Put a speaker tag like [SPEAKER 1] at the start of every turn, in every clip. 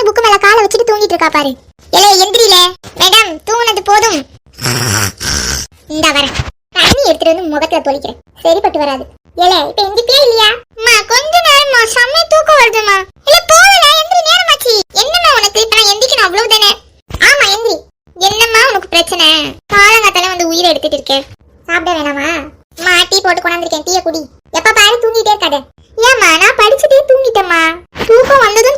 [SPEAKER 1] பாரு புக்கு மேல காலை வச்சுட்டு தூங்கிட்டு இருக்கா பாரு. எலே எந்திரில. மேடம் தூங்கினது போதும். இந்த வர. தண்ணி எடுத்துட்டு வந்து முகத்துல தொளிக்கிறேன். சரிப்பட்டு வராது. ஏலே இப்ப எந்திரிப்பியா இல்லையா? அம்மா கொஞ்ச நேரமா செம்ம தூக்கம் வருதுமா இல்ல போகல. எந்திரி நேரமாச்சு. என்னம்மா உனக்கு? இப்ப நான் எந்திரிக்கணும் அவ்வளவுதானே? ஆமா எந்திரி. என்னம்மா உனக்கு பிரச்சனை? காலங்காத்தால வந்து உயிரை எடுத்துட்டு இருக்கேன் சாப்பிட வேணாமா? அம்மா டீ போட்டு கொண்டாந்துருக்கேன் டீயை குடி. எப்ப பாரு தூங்கிட்டே இருக்காத. ஏமா நான் படிச்சுட்டே தூங்கிட்டேம்மா. தூக்கம் வந்ததும்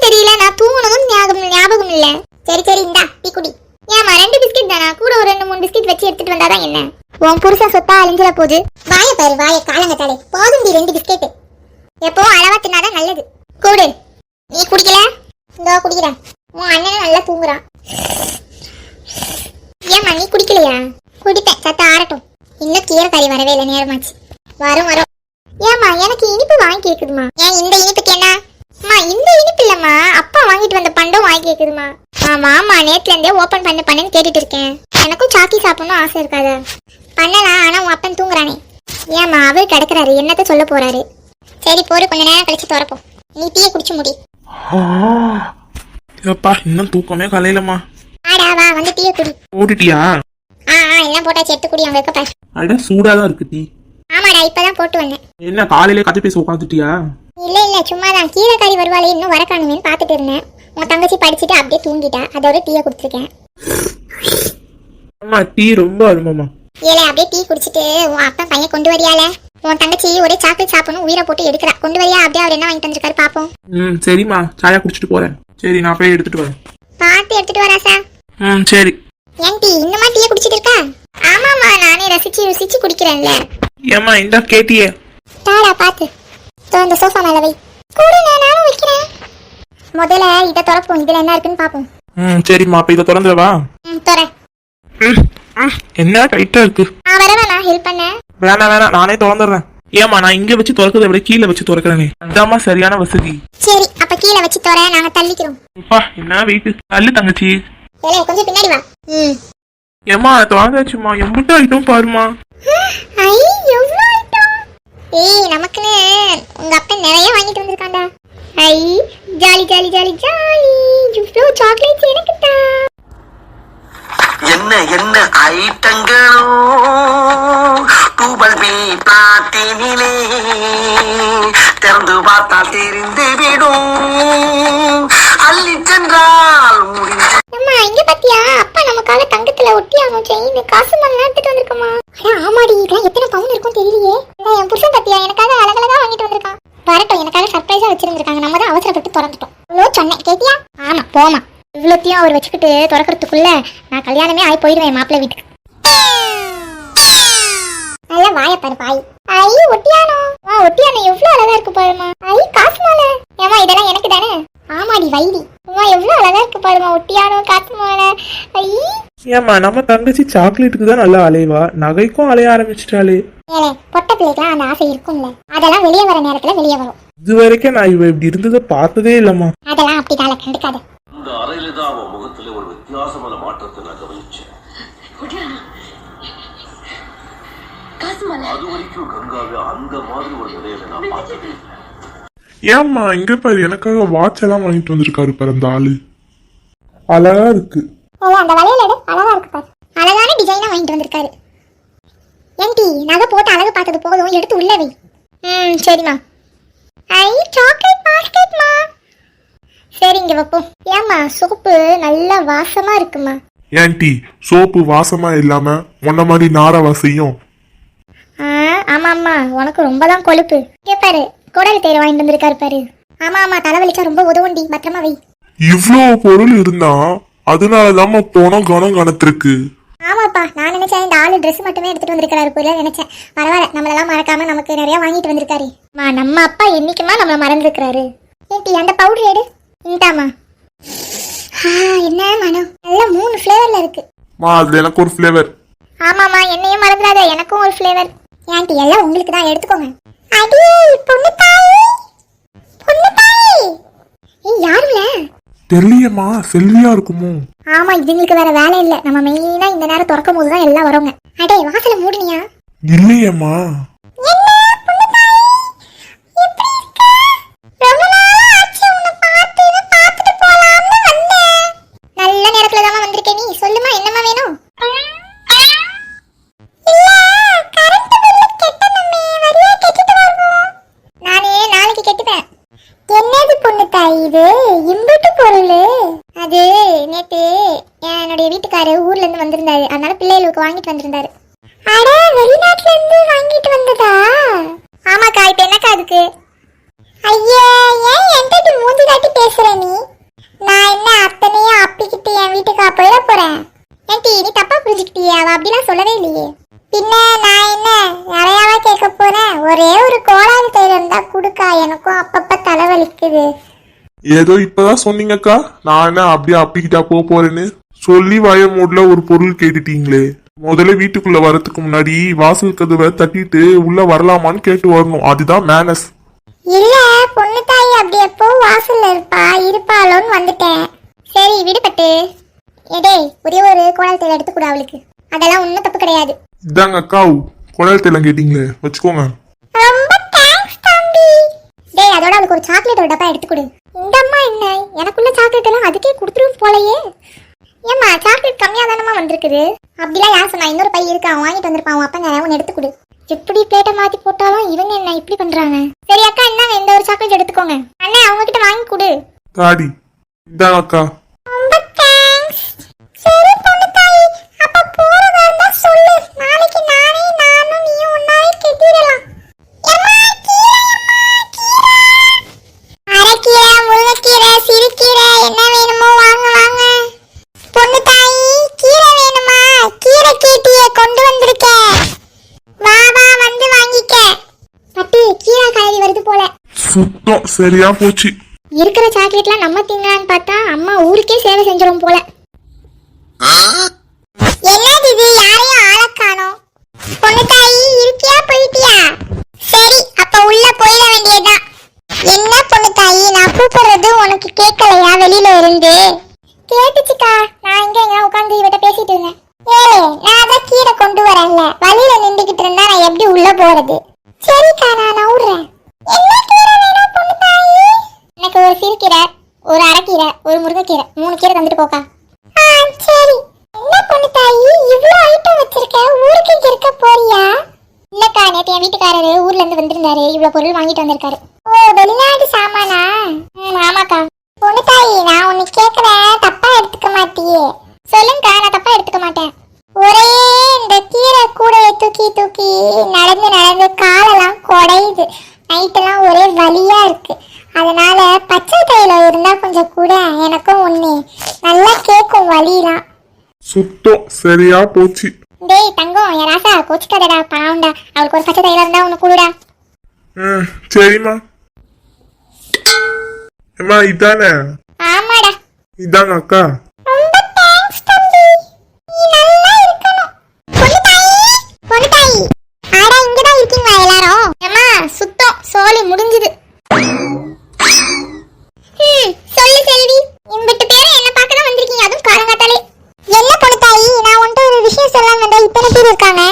[SPEAKER 1] சரி சரி இந்தா டீ குடி. ஏமா ரெண்டு பிஸ்கட் தானா? கூட ஒரு ரெண்டு மூணு பிஸ்கட் வச்சு எடுத்துட்டு வந்தாதான் என்ன? உன் புருஷன் சொத்தா அழிஞ்சிட போகுது வாய பாரு வாய காலங்கத்தாலே. போதும் டி ரெண்டு பிஸ்கெட் எப்பவும் அளவா தின்னாதான் நல்லது. கூடு. நீ குடிக்கல? இந்தோ குடிக்கிறேன். உன் அண்ணன் நல்லா தூங்குறான் ஏம்மா நீ குடிக்கலையா குடிப்பேன் சத்த ஆறட்டும் இன்னும் கீரை கறி வரவே இல்லை நேரமாச்சு வரும் வரும் ஏம்மா எனக்கு இனிப்பு வாங்கி கேக்குதுமா ஏன் இந்த இனிப்புக்கு என்ன அம்மா இந்த இனிப்பு இல்லம்மா அப்பா வாங்கிட்டு வந்த பண்டம் வாங்கி கேக்குதுமா ஆமா ஆமா நேத்துல இருந்தே ஓபன் பண்ண பண்ணேன்னு கேட்டுட்டு இருக்கேன் எனக்கும் சாக்கி சாப்பிடணும் ஆசை இருக்காதா பண்ணலாம் ஆனா உன் அப்பன் தூங்குறானே ஏம்மா அவர் கிடக்குறாரு. என்னத்த சொல்ல போறாரு? சரி போரு கொஞ்ச நேரம் கழிச்சு திறப்போம். நீ டீயை குடிச்சு முடி.
[SPEAKER 2] ஏப்பா இன்னும் தூக்கமே கலையிலம்மா.
[SPEAKER 1] ஆடா வா வந்து டீயை குடி.
[SPEAKER 2] போட்டுட்டியா?
[SPEAKER 1] ஆ ஆ எல்லாம் போட்டாச்சு. எடுத்து குடி அங்க இருக்க பாரு
[SPEAKER 2] அட சூடா தான் இருக்கு டீ.
[SPEAKER 1] ஆமாடா இப்பதான் போட்டு வந்தேன்.
[SPEAKER 2] என்ன காலையிலே கதை பேச உட்காந்துட்டியா
[SPEAKER 1] இல்ல இல்ல சும்மா தான் கீரை கறி வருவாளே இன்னும் வர காணுமேன்னு பார்த்துட்டு இருந்தேன். உன் தங்கச்சி படிச்சுட்டு அப்படியே தூங்கிட்டா. அதோட டீயை குடிச்சிருக்கேன்.
[SPEAKER 2] அம்மா டீ ரொம்ப அருமம்மா.
[SPEAKER 1] ஏலே அப்படியே டீ குடிச்சிட்டு உன் அப்பா பையன் கொண்டு வரியால உன் தங்கச்சி ஒரே சாக்லேட் சாப்பிடணும் உயிரை போட்டு எடுக்கிறா. கொண்டு வரியா? அப்படியே அவர் என்ன வாங்கி தந்திருக்காரு பாப்போம்.
[SPEAKER 2] ம் சரிம்மா. சாயா குடிச்சிட்டு போறேன். சரி நான் போய் எடுத்துட்டு வரேன்.
[SPEAKER 1] பார்த்து எடுத்துட்டு வரா சார்.
[SPEAKER 2] ம் சரி.
[SPEAKER 1] ஏன் டீ இன்னுமா டீயை குடிச்சிட்டு இருக்கா? ஆமாமா நானே ரசிச்சு ருசிச்சு குடிக்கிறேன்ல.
[SPEAKER 2] ஏம்மா இந்தா கேட்டியே.
[SPEAKER 1] தாடா பாத்து தோ இந்த சோஃபா மேல வை. கூட நானும் வைக்கிறேன் முதல்ல இதை திறப்போம். இதுல என்ன இருக்குன்னு பாப்போம்.
[SPEAKER 2] ம் சரிம்மா. அப்ப இதை திறந்துடவா?
[SPEAKER 1] ம் துறை.
[SPEAKER 2] என்ன? டைட்டா இருக்கு.
[SPEAKER 1] நான் வரவா நான் ஹெல்ப் பண்ணேன்
[SPEAKER 2] வேணாம் வேணாம் நானே திறந்துடுறேன். ஏம்மா நான் இங்க வச்சு திறக்கிறத விட கீழே வச்சு திறக்கிறேனே. அதாம்மா சரியான வசதி.
[SPEAKER 1] சரி அப்ப கீழே வச்சு துறை நாங்க தள்ளிக்கிறோம்.
[SPEAKER 2] அப்பா என்ன வெயிட் தள்ளு தங்கச்சி.
[SPEAKER 1] ஏலே கொஞ்சம் பின்னாடி வா. ம்.
[SPEAKER 2] ஏம்மா திறந்தாச்சுமா எம்பிட்டு ஐட்டம் பாருமா
[SPEAKER 1] ஐ எவ்வளோ ஐட்டம் ஏய் நமக்குன்னு உங்க அப்பா நிறைய வாங்கிட்டு வந்திருக்காண்டா ஐ ஜாலி ஜாலி ஜாலி ஜாலி. இவ்வளோ சாக்லேட்ஸ் எனக்கு தான்.
[SPEAKER 3] என்ன என்ன ஐட்டங்களோ? டூபல் பி பிளாட்டினிலே திறந்து பார்த்தால் தெரிந்து விடும். அள்ளி சென்றால் முடிந்து
[SPEAKER 1] அம்மா இங்க பாத்தியா? அப்பா நமக்காக தங்கத்துல ஒட்டி ஆகும் செயின் காசு மண்ணா எடுத்துட்டு வந்திருக்கோமா அட ஆமாடி இதெல்லாம் எத்தனை பவுன் இருக்கும் தெரியலையே. அட, என் புருஷன் பாத்தியா எனக்காக அழகழகா வாங்கிட்டு வந்திருக்கான். வரட்டும் எனக்காக சர்ப்ரைஸா வச்சிருந்திருக்காங்க. நம்ம தான் அவசரப்பட்டு திறந்துட்டோம் இவ்வளோ சொன்னேன். கேட்டியா? ஆமா போமா இவ்வளோத்தையும் அவர் வச்சுக்கிட்டு திறக்கிறதுக்குள்ள நான் கல்யாணமே ஆகி போயிடுவேன் மாப்பிள்ளை வீட்டுக்கு. நல்லா வாய பாரு பாய். ஐ ஒட்டியானோ? வா ஒட்டியானோ எவ்வளவு அழகா இருக்கு பாருமா ஐ காசு மாலை ஏமா இதெல்லாம் எனக்கு தானே? ஆமாடி வைடி அம்மா எவ்வளவு அழகா இருக்கு பாருமா ஒட்டியானோ காசு மாலை ஐ.
[SPEAKER 2] ஏம்மா நம்ம தங்கச்சி சாக்லேட்டுக்கு தான் நல்லா அலைவா? நகைக்கும் அலைய ஆரம்பிச்சிட்டாளே.
[SPEAKER 1] ஏலே பொட்ட பிள்ளைக்கெல்லாம் அந்த ஆசை இருக்கும்ல. அதெல்லாம் வெளியே வர நேரத்துல வெளியே வரும்.
[SPEAKER 2] இது வரைக்கும் நான் இவ இப்படி இருந்ததை பார்த்ததே இல்லம்மா.
[SPEAKER 1] அதெல்லாம் அப்படிதால கண்டுக்காத.
[SPEAKER 4] இந்த அறையில தான் அவன் முகத்துல ஒரு வித்தியாசமான மாற்றத்தை நான் கவனிச்சேன். அது வரைக்கும் கங்காவை அந்த மாதிரி ஒரு நிலையில நான் பார்த்தது இல்லை.
[SPEAKER 2] ஏம்மா இங்க பாரு எனக்காக வாட்ச் எல்லாம் வாங்கிட்டு வந்திருக்காரு பாரு அந்த ஆளு. அழகா இருக்கு.
[SPEAKER 1] ஏலே அந்த வளையல் எடு. அழகா இருக்கு பாரு. அழகான டிசைனா வாங்கிட்டு வந்திருக்காரு. ஏன்டி நகை போட்டு அழகு பார்த்தது போதும் எடுத்து உள்ள வை. ம் சரிம்மா. ஐ சாக்லேட் பாஸ்கெட்மா சரி இங்க வைப்போம். ஏம்மா சோப்பு நல்லா வாசமா இருக்குமா?
[SPEAKER 5] ஏன்டி சோப்பு வாசமா இல்லாம உன்ன மாதிரி நார வாசையும்
[SPEAKER 1] ஆமா ஆமா உனக்கு ரொம்ப தான் கொழுப்பு. இங்க பாரு குடல் தேர் வாங்கிட்டு வந்திருக்காரு பாரு. ஆமா ஆமா தலைவலிச்சா ரொம்ப உதவுண்டி பத்திரமா வை.
[SPEAKER 5] இவ்ளோ பொருள் இருந்தா அதனாலதாம்மா போனோம் கணம் கணத்திருக்கு
[SPEAKER 1] ஆமாப்பா நான் நினைச்சேன் இந்த ஆளு Dress மட்டுமே எடுத்துட்டு வந்திருக்காரு போல நினைச்சேன். பரவாயில்ல நம்மளெல்லாம் மறக்காம நமக்கு நிறைய வாங்கிட்டு வந்திருக்காரு. நம்ம அப்பா என்னைக்குமா நம்மள மறந்துருக்காரு ஏட்டி அந்த பவுடர் எடு. இந்தாமா என்ன மனம் நல்ல மூணு ஃப்ளேவர்ல இருக்கு.
[SPEAKER 5] மா அதுல எனக்கு ஒரு ஃபிளேவர்
[SPEAKER 1] ஆமாமா என்னையும் மறந்துடாத எனக்கும் ஒரு ஃப்ளேவர் ஏன்டி எல்லாம் உங்களுக்கு தான் எடுத்துக்கோங்க. அடி பொண்ணு தாய் பொண்ணு தாய் ஏய் யாருல
[SPEAKER 5] தெரியலையேம்மா செல்வியா இருக்குமோ?
[SPEAKER 1] ஆமா இதுங்களுக்கு வேற வேலை இல்ல. நம்ம மெயினா இந்த நேரம் திறக்கும் போது தான் எல்லாம் வரோங்க. அடே வாசல மூடுனியா?
[SPEAKER 5] இல்லையேம்மா.
[SPEAKER 1] தானமா வேணும்? என்னது பொண்ணு தாய் இது? இம்பட்டு பொருள்? அது நேத்து என்னுடைய வீட்டுக்காரு ஊர்ல இருந்து வந்திருந்தாரு. அதனால பிள்ளைகளுக்கு வாங்கிட்டு வந்திருந்தாரு. அட வெளிநாட்டுல இருந்து வாங்கிட்டு வந்ததா? ஆமாக்கா இப்ப என்னக்கா அதுக்கு?
[SPEAKER 5] ஏதோ இப்பதான் சொன்னீங்கக்கா. நான் என்ன அப்படியே அப்பிக்கிட்டா போக போறேன்னு சொல்லி வய மூட்ல ஒரு பொருள் கேட்டுட்டீங்களே. முதல்ல வீட்டுக்குள்ள வரதுக்கு முன்னாடி வாசல் கதவை தட்டிட்டு உள்ள வரலாமான்னு கேட்டு வரணும். அதுதான் மேனஸ்
[SPEAKER 1] இல்ல பொண்ணு தாய் அப்படி எப்போ வாசல்ல இருப்பா இருப்பாளோன்னு வந்துட்டேன். சரி விடுபட்டு. எடே ஒரே ஒரு கோளாறு தைலம் எடுத்து கொடு அவளுக்கு. அதெல்லாம் ஒன்றும் தப்பு கிடையாது.
[SPEAKER 5] இதாங்க அக்கா குழல் தெல்லாம் கேட்டீங்களே. வச்சுக்கோங்க.
[SPEAKER 1] ரொம்ப தேங்க்ஸ் தம்பி. டேய் அதோட அதுக்கு ஒரு சாக்லேட் ஒரு டப்பா எடுத்து கொடு. இந்த அம்மா என்ன? எனக்குள்ள சாக்லேட் எல்லாம் அதுக்கே கொடுத்துரும் போலயே. ஏம்மா சாக்லேட் கம்மியா தானமா வந்திருக்குது? அப்படிலாம் யார் சொன்னா? இன்னொரு பை இருக்கு வாங்கிட்டு வந்திருப்பான் அவன் அப்பங்க ஒன்று எடுத்து கொடு. எப்படி பிளேட்டை மாத்தி போட்டாலும் இவங்க என்ன இப்படி பண்றாங்க? சரி அக்கா இந்தாங்க இந்த ஒரு சாக்லேட் எடுத்துக்கோங்க. அண்ணே அவங்க கிட்ட வாங்கி கொடு.
[SPEAKER 5] தாடி இதாங்க அக்கா.
[SPEAKER 1] ரொம்ப தேங்க்ஸ் சரி பொண்ணு தாயி அப்ப போறதா இருந்தா சொல்லு.
[SPEAKER 5] சரியா போச்சு.
[SPEAKER 1] இருக்கிற சாக்லேட்லாம் நம்ம திங்கலான்னு பார்த்தா அம்மா ஊருக்கே சேவை செஞ்சிரும் போல. என்னது இது யாரையும் ஆள காணோம். பொண்ணு தாயி இருக்கியா போயிட்டியா? சரி அப்ப உள்ள போயிட வேண்டியதுதான். என்ன பொண்ணு தாயி நான் கூப்பிடுறது உனக்கு கேட்கலையா வெளியில இருந்து? கேட்டுச்சுக்கா நான் இங்க எங்க உட்காந்து இவட்ட பேசிட்டு இருந்தேன். ஏ நான் அதான் கீரை கொண்டு வரேன்ல. வழியில நின்றுகிட்டு இருந்தா நான் எப்படி உள்ள போறது? சரிக்கா நான் நவுறேன் என்ன கீரை வேணும் பொண்ணு தாயி எனக்கு ஒரு சிறுகீரை ஒரு அரைக்கீரை ஒரு முருங்கைக்கீரை மூணு கீரை தந்துட்டு போக்கா ஆ சரி என்ன பொண்ணு தாயி இவ்ளோ ஐட்டம் வச்சிருக்க ஊருக்கு இங்க இருக்க போறியா இல்லக்கா நேத்து என் வீட்டுக்காரரு ஊர்ல இருந்து வந்திருந்தாரு இவ்வளவு பொருள் வாங்கிட்டு வந்திருக்காரு. ஓ வெளிநாட்டு சாமானா? ஆமாக்கா. பொண்ணு தாயி நான் உன்னை கேக்குறேன் தப்பா எடுத்துக்க மாட்டியே. சொல்லுங்கக்கா நான் தப்பா எடுத்துக்க மாட்டேன். ஒரே இந்த கீரை கூடையை தூக்கி தூக்கி நடந்து நடந்து காலெல்லாம் குடையுது. நைட்டெல்லாம் ஒரே வலியா இருக்கு. அதனால பச்சை தையில இருந்தா கொஞ்சம் கூட எனக்கும் ஒண்ணு நல்லா கேட்கும் வலிலாம்
[SPEAKER 5] சுத்தம் சரியா போச்சு
[SPEAKER 1] டேய் தங்கம் என் ராசா கோச்சிக்காதடா பாவம்டா அவளுக்கு ஒரு பச்சை தைலம் இருந்தா உனக்கு கூடுடா
[SPEAKER 5] ம் சரிம்மா. அம்மா இதானே?
[SPEAKER 1] ஆமாடா.
[SPEAKER 5] இதாங்க அக்கா.
[SPEAKER 1] ரொம்ப தேங்க்ஸ் தம்பி. நீ நல்லா இருக்கணும். பொண்ணு தாயி பொண்ணு தாயி. ஆடா இங்க தான் இருக்கீங்களா எல்லாரும்? ஏம்மா சுத்தம் சோலி முடிஞ்சுது. சொல்லு செல்வி. இம்பிட்டு பேரும் என்ன பார்க்க தான் வந்திருக்கீங்க. அதுவும் காலங்காத்தாலே. என்ன பொண்ணு தாயி நான் உன்கிட்ட ஒரு விஷயம் சொல்ல வந்தேன். இத்தனை பேர் இருக்காங்க.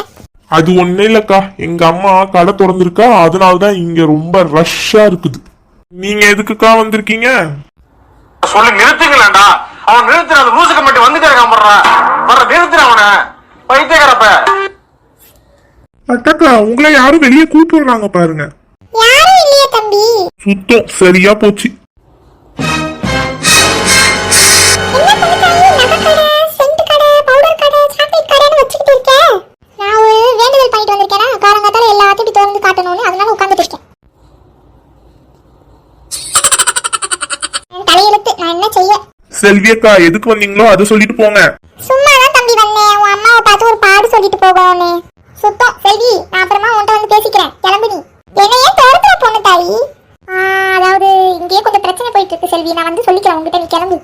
[SPEAKER 5] அது ஒண்ணே இல்லக்கா. எங்க அம்மா கடை திறந்திருக்கா அதனாலதான் இங்க ரொம்ப ரஷ்ஷா இருக்குது. நீங்க எதுக்குக்கா வந்திருக்கீங்க?
[SPEAKER 3] சொல்லி நிறுத்துங்களேன்டா. அவன் நிறுத்துற அந்த லூசுக்கு மட்டும் வந்துட்டே இருக்கான் பண்ற வர்ற நிறுத்துற அவனை. பைத்தியக்காரப்ப.
[SPEAKER 5] அக்கா உங்களை யாரும் வெளியே கூப்பிடுறாங்க பாருங்க.
[SPEAKER 1] யாரும் இல்லையே தம்பி.
[SPEAKER 5] சுத்தம் சரியா போச்சு. செல்வி அக்கா எதுக்கு வந்தீங்களோ அதை சொல்லிட்டு போங்க.
[SPEAKER 1] சும்மா தான் தம்பி வந்தேன். உன் அம்மாவை பார்த்து ஒரு பாடு சொல்லிட்டு போகணும்னு சுத்தம் செல்வி நான் அப்புறமா உன்கிட்ட வந்து பேசிக்கிறேன். கிளம்பு நீ. என்ன ஏன் பொண்ணு தாயி அதாவது இங்கேயே கொஞ்சம் பிரச்சனை போயிட்டு இருக்கு செல்வி. நான் வந்து சொல்லிக்கிறேன் உங்ககிட்ட நீ கிளம்பு.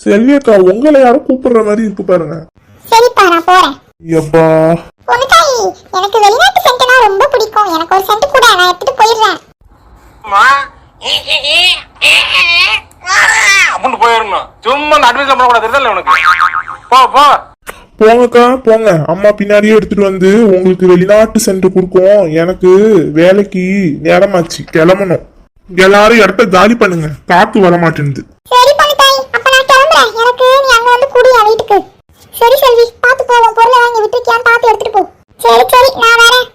[SPEAKER 5] செல்வி அக்கா உங்களை யாரும் கூப்பிடுற மாதிரி இருக்கு பாருங்க.
[SPEAKER 1] சரிப்பா நான் போறேன்.
[SPEAKER 5] எப்பா
[SPEAKER 1] பொண்ணு தாயி எனக்கு வெளிநாட்டு சென்ட்னா ரொம்ப பிடிக்கும் எனக்கு ஒரு சென்ட் கூட நான் எடுத்துட்டு போயிடுறேன்
[SPEAKER 3] அப்படின்னு போயிடணும் அட்வைஸ்ல பண்ணக்கூடாது தெரியல உனக்கு. போ போ.
[SPEAKER 5] போங்கக்கா போங்க. அம்மா பின்னாடியே எடுத்துட்டு வந்து உங்களுக்கு வெளிநாட்டு சென்று கொடுக்கும். எனக்கு வேலைக்கு நேரமாச்சு. கிளம்பணும். எல்லாரும் இடத்த காலி பண்ணுங்க. காத்து வர மாட்டேங்குது
[SPEAKER 1] சரி பொண்ணு தாயி அப்ப நான் கிளம்புறேன். எனக்கு நீ அங்க வந்து குடி என் வீட்டுக்கு. சரி செல்வி. பார்த்து போவோம் பொருளை வாங்கி விட்டுருக்கியான்னு பார்த்து எடுத்துட்டு போ. சரி சரி. நான் வரேன்.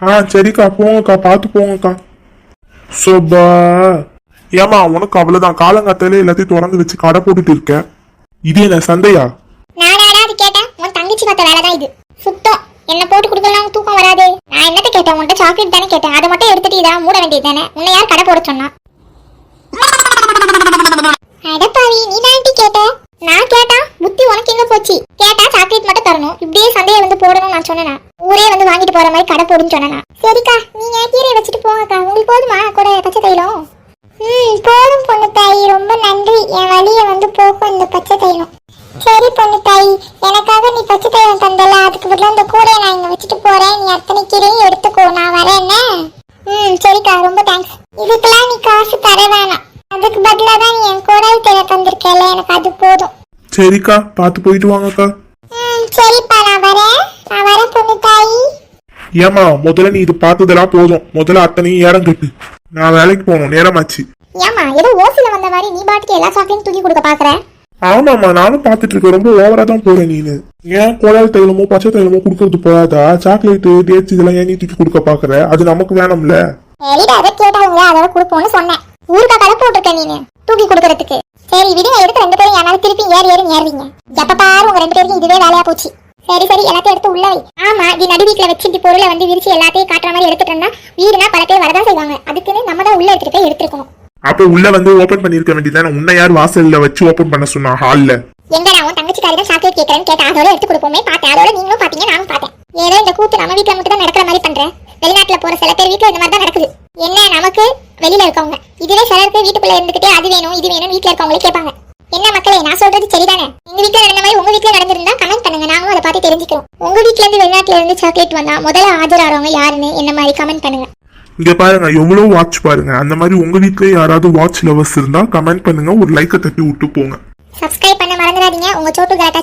[SPEAKER 5] ஆ சரிக்கா. போங்கக்கா. பார்த்து போங்கக்கா. சோபா. ஏமா உனக்கு அவ்வளவுதான். காலங்காத்தாலே எல்லாத்தையும் திறந்து வச்சு கடை போட்டுட்டு இருக்க. இது என்ன சந்தையா
[SPEAKER 1] நானாடா அது கேட்டேன்? உன் தங்கச்சி பார்த்த வேலை தான் இது. சுத்தம். என்ன போட்டு கொடுக்கலாம் தூக்கம் வராது. நான் என்னத்த கேட்டேன்? உன்கிட்ட சாக்லேட் தானே கேட்டேன். அதை மட்டும் எடுத்துட்டு இதான் மூட வேண்டியது தானே. உன்னை யார் கடை போட சொன்னா? அடப்பாவி நீ தான் கேட்ட? நான் கேட்டா புத்தி உனக்கு எங்க போச்சு? கேட்டா சாக்லேட் மட்டும் தரணும். இப்படியே சந்தையை வந்து போடணும் நான் சொன்னேனா? ஊரே வந்து வாங்கிட்டு போற மாதிரி கடை போடுன்னு சொன்னேனா? சரிக்கா நீங்க கீரையை வச்சுட்டு போங்கக்கா. உங்களுக்கு போதுமா? கூட பச்சை தைலம்? ம் போதும் பொண்ணு தாயி. ரொம்ப நன்றி. என் வழியை வந்து போக்கும் இந்த பச்சை தைலம் சரி பொண்ணு தாயி. எனக்காக நீ பச்சை தைலம் தந்தல. அதுக்கு பதிலா இந்த கூடையை நான் இங்க வச்சுட்டு போறேன். நீ அத்தனை கீரையும் எடுத்துக்கோ. நான் வரேன் என்ன? ம் சரிக்கா. ரொம்ப தேங்க்ஸ் இதுக்கெல்லாம் நீ காசு தர வேணாம். அதுக்கு பதிலா தான் நீ என் கூடாய் தேவை தந்திருக்கல எனக்கு அது போதும்.
[SPEAKER 5] சரிக்கா. பார்த்து போயிட்டு வாங்கக்கா.
[SPEAKER 1] ம் சரிப்பா. நான் வரேன். நான் வரேன் பொண்ணு தாயி.
[SPEAKER 5] ஏமா முதல்ல நீ இது பார்த்ததெல்லாம் போதும். முதல்ல அத்தனையும் ஏறம் கட்டு. நான் வேலைக்கு போகணும். நேரமாச்சு.
[SPEAKER 1] ஏமா ஏதோ ஓசில வந்த மாதிரி நீ பாட்டுக்கு எல்லா சாக்லேட்டும் தூக்கி கொடுக்க பாக்குற
[SPEAKER 5] ஆமாம்மா நானும் பார்த்துட்டு இருக்கேன். ரொம்ப ஓவரா தான் போறேன் நீனு. ஏன் குழாய் தைலமோ பச்சை தைலமோ கொடுக்கறது போதாதா சாக்லேட்டு டேட்ஸ் இதெல்லாம் ஏன் நீ தூக்கி கொடுக்க பாக்குற அது நமக்கு வேணும்ல.
[SPEAKER 1] சரிடா அதை கேட்டாங்க அதோட கொடுப்போம்னு சொன்னேன். ஊருக்கா கடை போட்டிருக்க நீனு? தூக்கி கொடுக்கறதுக்கு. சரி விடுங்க எடுத்து ரெண்டு பேரும் யாராவது திருப்பி ஏறி ஏறி ஏறுவீங்க. எப்ப பாரு உங்க ரெண்டு பேருக்கும் இதுவே வேலையா போச்சு. சரி சரி எல்லாத்தையும் எடுத்து உள்ள வை. ஆமா இது நடு வீட்டுல வச்சு இப்படி பொருளை வந்து விரிச்சு எல்லாத்தையும் காட்டுற மாதிரி எடுத்துட்டு இருந்தா வீடுனா பல பேர் வரதான் செய்வாங்க. அதுக்குன்னு நம்ம தான் உள்ள எடுத்துட்டு போய் எடுத்துருக்கணும்.
[SPEAKER 5] அப்ப உள்ள வந்து ஓபன் பண்ணிருக்க வேண்டியதானே உன்னை யார் வாசல்ல வச்சு ஓபன் பண்ண சொன்னா ஹால்ல
[SPEAKER 1] எங்க நான் உன் தங்கச்சிக்காரி தான் சாக்லேட் கேட்கறேன்னு கேட்டேன் அதோட எடுத்து கொடுப்போமே பார்த்தேன். அதோட நீங்களும் பாத்தீங்க நானும் பார்த்தேன். ஏதோ இந்த கூத்து நம்ம வீட்டுல மட்டும் தான் நடக்கிற மாதிரி பண்றேன் வெளிநாட்டுல போற சில பேர் வீட்டுல இந்த மாதிரி தான் நடக்குது. என்ன நமக்கு வெளியில இருக்கவங்க. இதுவே சிலருக்கு வீட்டுக்குள்ள இருந்துகிட்டே அது வேணும் இது வேணும் வீட்டுல இருக்கவங்களே கேட்பாங்க. என்ன மக்களே நான் சொல்றது சரிதானே? எங்க வீட்டுல நடந்த மாதிரி உங்க வீட்டுல நடந்திருந்தா கமெண்ட் பண்ணுங்க. நாங்களும் அதை பார்த்து தெரிஞ்சுக்கிறோம். உங்க வீட்ல இருந்து வெளிநாட்டுல இருந்து சாக்லேட் வந்தா முதல்ல ஆஜராகிறவங்க யாருன்னு என்ன மாதிரி கமெண்ட் பண்ணுங்க.
[SPEAKER 5] இங்க பாருங்க எவ்வளவு வாட்ச் பாருங்க. அந்த மாதிரி உங்க வீட்லயே யாராவது வாட்ச் லவர்ஸ் இருந்தா கமெண்ட் பண்ணுங்க. ஒரு லைக்கை தட்டி விட்டு போங்க.
[SPEAKER 1] சப்ஸ்கிரைப் பண்ண மறந்துடாதீங்க. உங்க சோட்டு கலாட்டா